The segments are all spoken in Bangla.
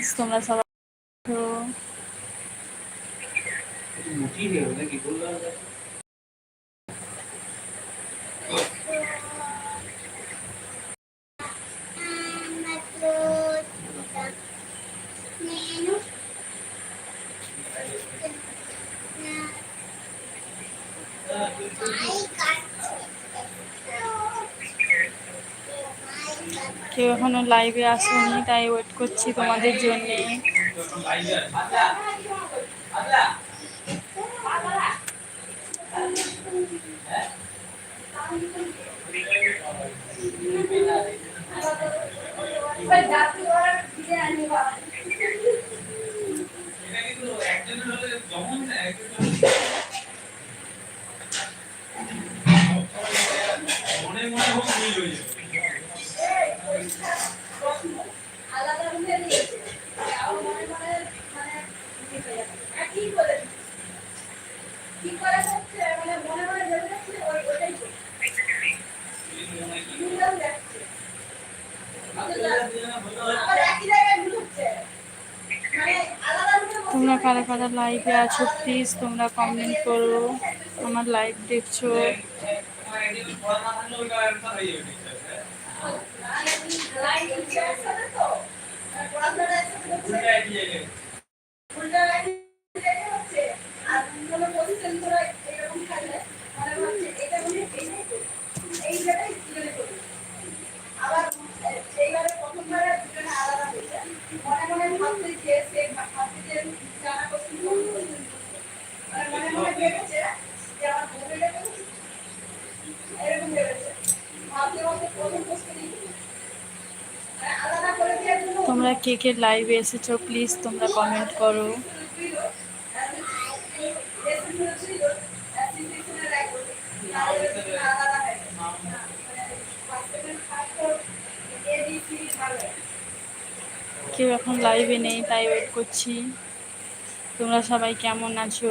ফ্রেন্ডস তোমরা সবাই তো কেউ এখনও লাইভে আসেনি, তাই ওয়েট করছি তোমাদের জন্যে। মনে মনে হোক মিল হয়ে যাবে আলাদা রুমে দিয়েছে আর মনে মনে মানে কি করে কি করে হচ্ছে মানে মনে মনে ভেবে যাচ্ছে ওই ওটাই করছে। ভুলেও যাচ্ছে আবার একই জায়গায় ভুল হচ্ছে মানে আলাদা রুমে বসে তোমরা কারা কারা লাইভে আছো প্লিজ তোমরা কমেন্ট করো আমার লাইভ দেখছ দিচ্ছে একসাথে তো আর পড়াশোনা একসাথে করছে উল্টা লাইন দেখে হচ্ছে আর কোনো পজিশন ধরে এরকম থাকলে মানে ভাবছে এটা মনে হয় এইটাই করি। এই জায়গায় দুজনে করি আবার এইবারে প্রথমবারে দুজনে আলাদা হয়েছে মনে মনে ভাবছে যে সে ভাবছে যে জানা কোশ্চেন মানে মনে মনে ভেবেছে যে আমার মোবাইলে এরকম ভেবেছে ভাবতে ভাবতে প্রথম কোশ্চেনই মানে আলাদা করে দেওয়ার জন্য তোমরা কে কে লাইভে এসেছ প্লিজ তোমরা কমেন্ট করো। কেউ এখন লাইভে নেই, তাই ওয়েট করছি। তোমরা সবাই কেমন আছো?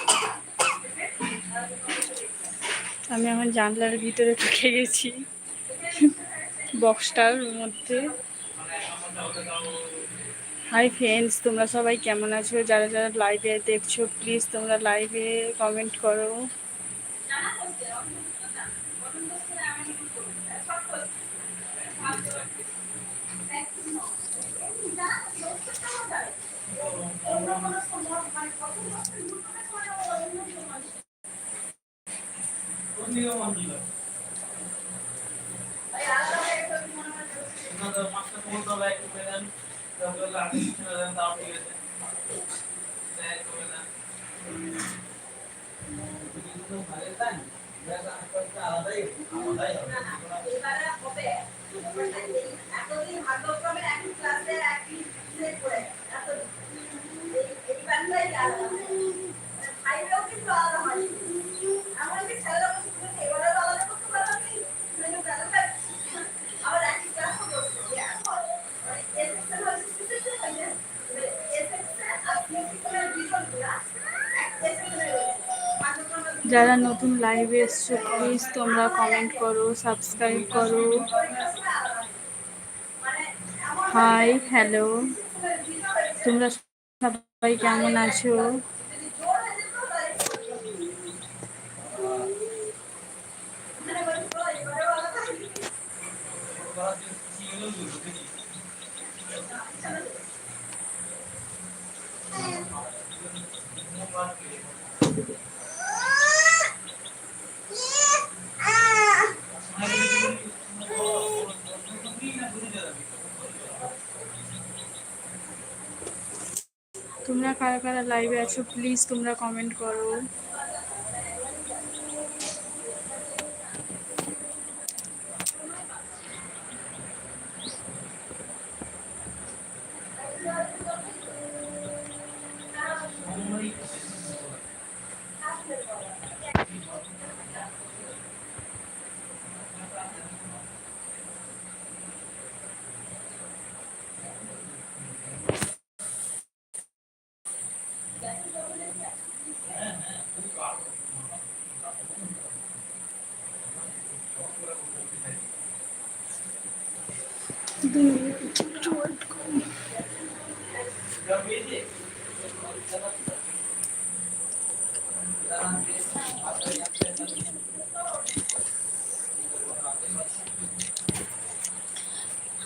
আমি এখন জানলার ভিতরে ঢুকে গেছি। বক্সটার মধ্যে। হাই ফ্রেন্ডস তোমরা সবাই কেমন আছো? যারা যারা লাইভে দেখছ প্লিজ তোমরা লাইভে কমেন্ট করো। এবারে হবে। এতদিন ভাগ্যক্রমে একই ক্লাসে একই সেট করে এত এই বাংলায় আলাদা ভাইরাও কিন্তু আলাদা হয় এমনকি ছেলেরা বলছে এবারে আলাদা করতে পারলাম কি মানে ব্যাপারটা আবার একই ক্লাসও করছে এখন মানে এসএসএ হচ্ছে সিসিসি হয়ে এসএসএ আর সিসিসি দুইজন ক্লাস এক এসএসএ ভাগ্যক্রমে যারা নতুন লাইভে এসছো প্লিজ তোমরা কমেন্ট করো সাবস্ক্রাইব করো। হাই হ্যালো তোমরা সবাই কেমন আছো? কারা কারা লাইভে আছো প্লিজ তোমরা কমেন্ট করো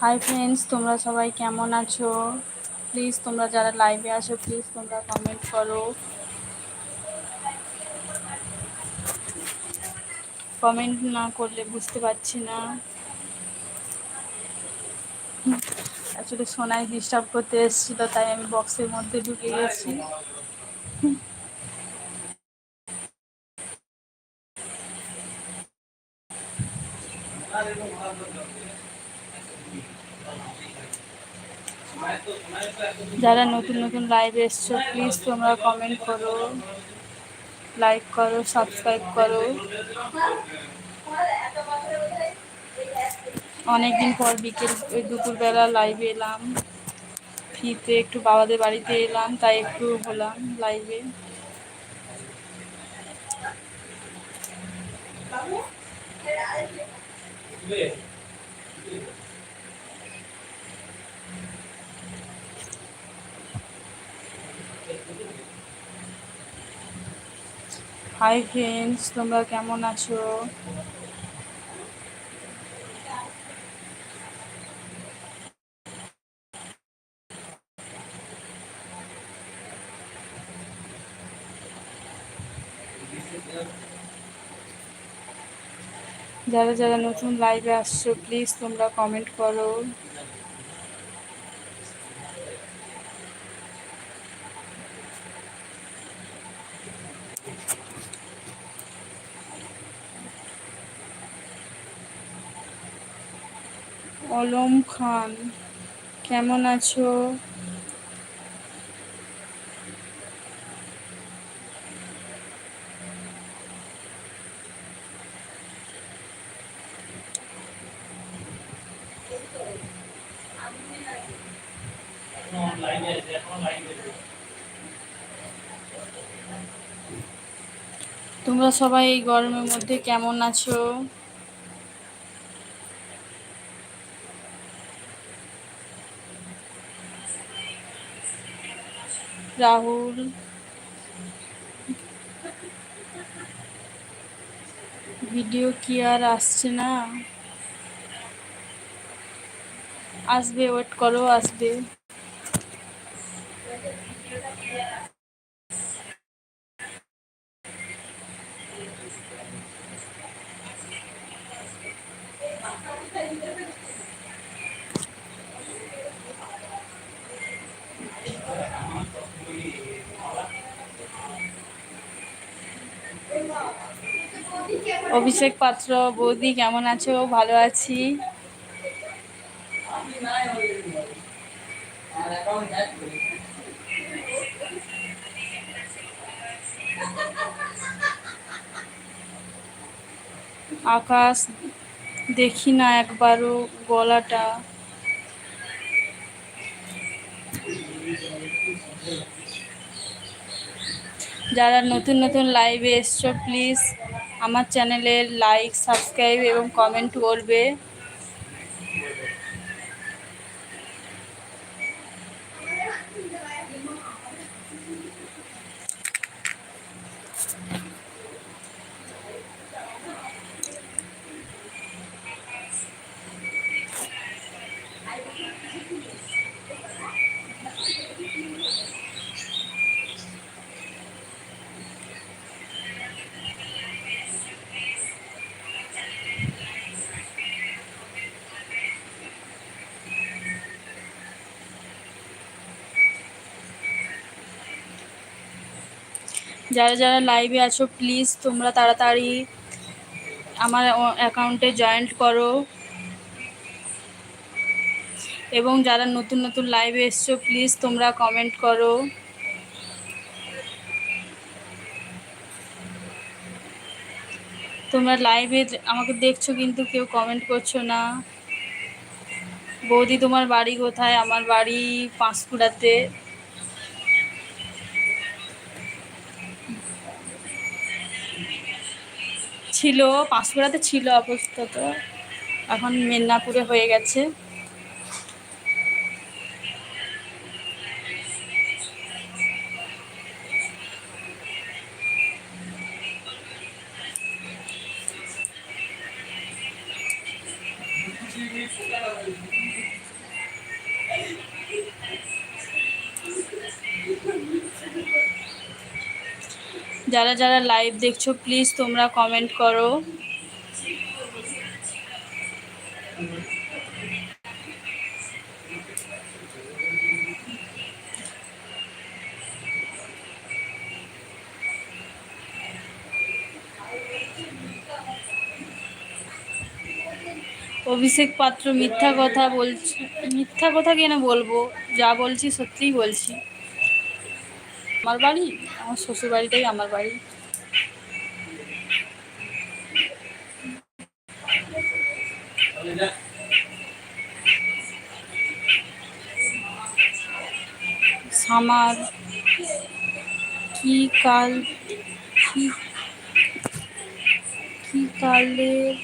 হাই ফ্রেন্ডস তোমরা সবাই কেমন আছো? প্লিজ তোমরা যারা লাইভে আছো প্লিজ তোমরা কমেন্ট করো। কমেন্ট না করলে বুঝতে পারছি না। আসলে সোনাই ডিস্টার্ব করতে এসেছিল, তাই আমি বক্সের মধ্যে ঢুকে গেছি। যারা নতুন নতুন লাইভে এসছো প্লিজ তোমরা কমেন্ট করো লাইক করো সাবস্ক্রাইব করো। অনেকদিন পর বিকেল দুপুরবেলা লাইভে এলাম। ফিতে একটু বাবাদের বাড়িতে এলাম তাই একটু হলাম লাইভে বাবু, হাই ফ্রেন্ডস তোমরা কেমন আছো? যারা যারা নতুন লাইভে আসছো প্লিজ তোমরা কমেন্ট করো। অলম খান কেমন আছো? তোমরা সবাই এই গরমের মধ্যে কেমন আছো? রাহুল। ভিডিও কি আর আসছে না? আসবে ওয়েট করো আসবে। অভিষেক পাত্র বৌদি কেমন আছো? ভালো আছি। আকাশ দেখি না একবারও গলাটা। যারা নতুন নতুন লাইভে এসছো প্লিজ আমার চ্যানেলে লাইক সাবস্ক্রাইব এবং কমেন্ট করবে। যারা যারা লাইভে আছো প্লিজ তোমরা তাড়াতাড়ি আমার অ্যাকাউন্টে জয়েন্ট করো। এবং যারা নতুন নতুন লাইভে এসছো প্লিজ তোমরা কমেন্ট করো। তোমরা লাইভে আমাকে দেখছ কিন্তু কেউ কমেন্ট করছ না। বৌদি, তোমার বাড়ি কোথায়? আমার বাড়ি পাঁশকুড়াতে। ছিল পাঁশকুড়াতে ছিল আপাতত এখন মেদিনীপুরে হয়ে গেছে Thank you. যারা যারা লাইভ দেখছ প্লিজ তোমরা কমেন্ট করো। অভিষেক পাত্র মিথ্যা কথা বলছে, মিথ্যা কথা কেন বলব? যা বলছি সত্যিই বলছি। আমার বাড়ি আমার শ্বশুর বাড়িটাই আমার বাড়ি। সামার কি কাল কি কি কালের?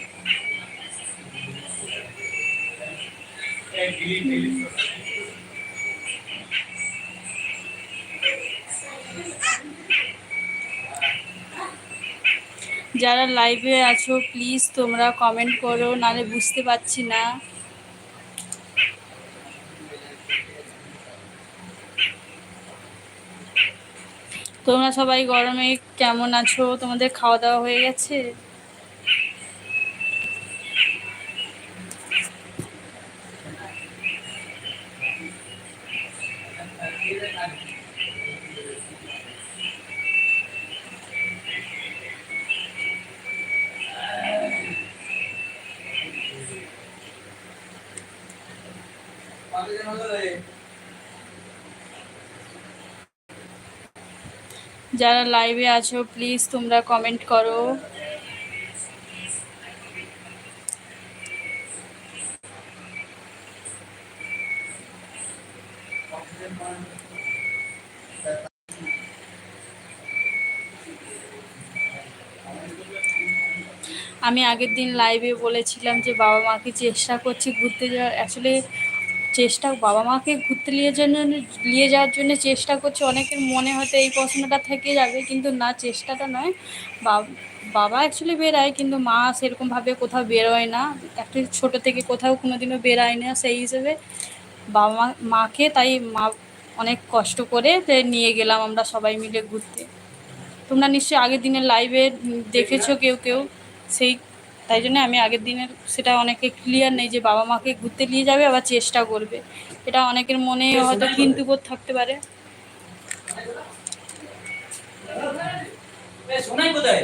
যারা লাইভে আছো প্লিজ তোমরা কমেন্ট করো নালে বুঝতে পারছি না। তোমরা সবাই গরমে কেমন আছো? তোমাদের খাওয়া দাওয়া হয়ে গেছে? যারা লাইভে আছো প্লিজ তোমরা কমেন্ট করো। আমি আগের দিন লাইভে বলেছিলাম যে বাবা মাকে চেষ্টা করছি ঘুরতে যাওয়ার। আসলে চেষ্টা, বাবা মাকে ঘুরতে নিয়ে জন্য নিয়ে যাওয়ার জন্য চেষ্টা করছে। অনেকের মনে হয়তো এই প্রশ্নটা থেকে যাবে, কিন্তু না, চেষ্টাটা নয়। বাবা অ্যাকচুয়ালি বেরায় কিন্তু মা সেরকমভাবে কোথাও বেরোয় না। একটা ছোটো থেকে কোথাও কোনোদিনও বেরায় না সেই হিসেবে। বাবা মা, মাকে তাই মা অনেক কষ্ট করে নিয়ে গেলাম আমরা সবাই মিলে ঘুরতে। তোমরা নিশ্চয়ই আগের দিনের লাইভে দেখেছ কেউ কেউ? সেই তাই জন্য আমি আগের দিনের সেটা অনেকে ক্লিয়ার নেই যে বাবা মাকে ঘুরতে নিয়ে যাবে আবার চেষ্টা করবে। এটা অনেকের মনে হয়তো কিন্তু বোধ থাকতে পারে। কোথায়?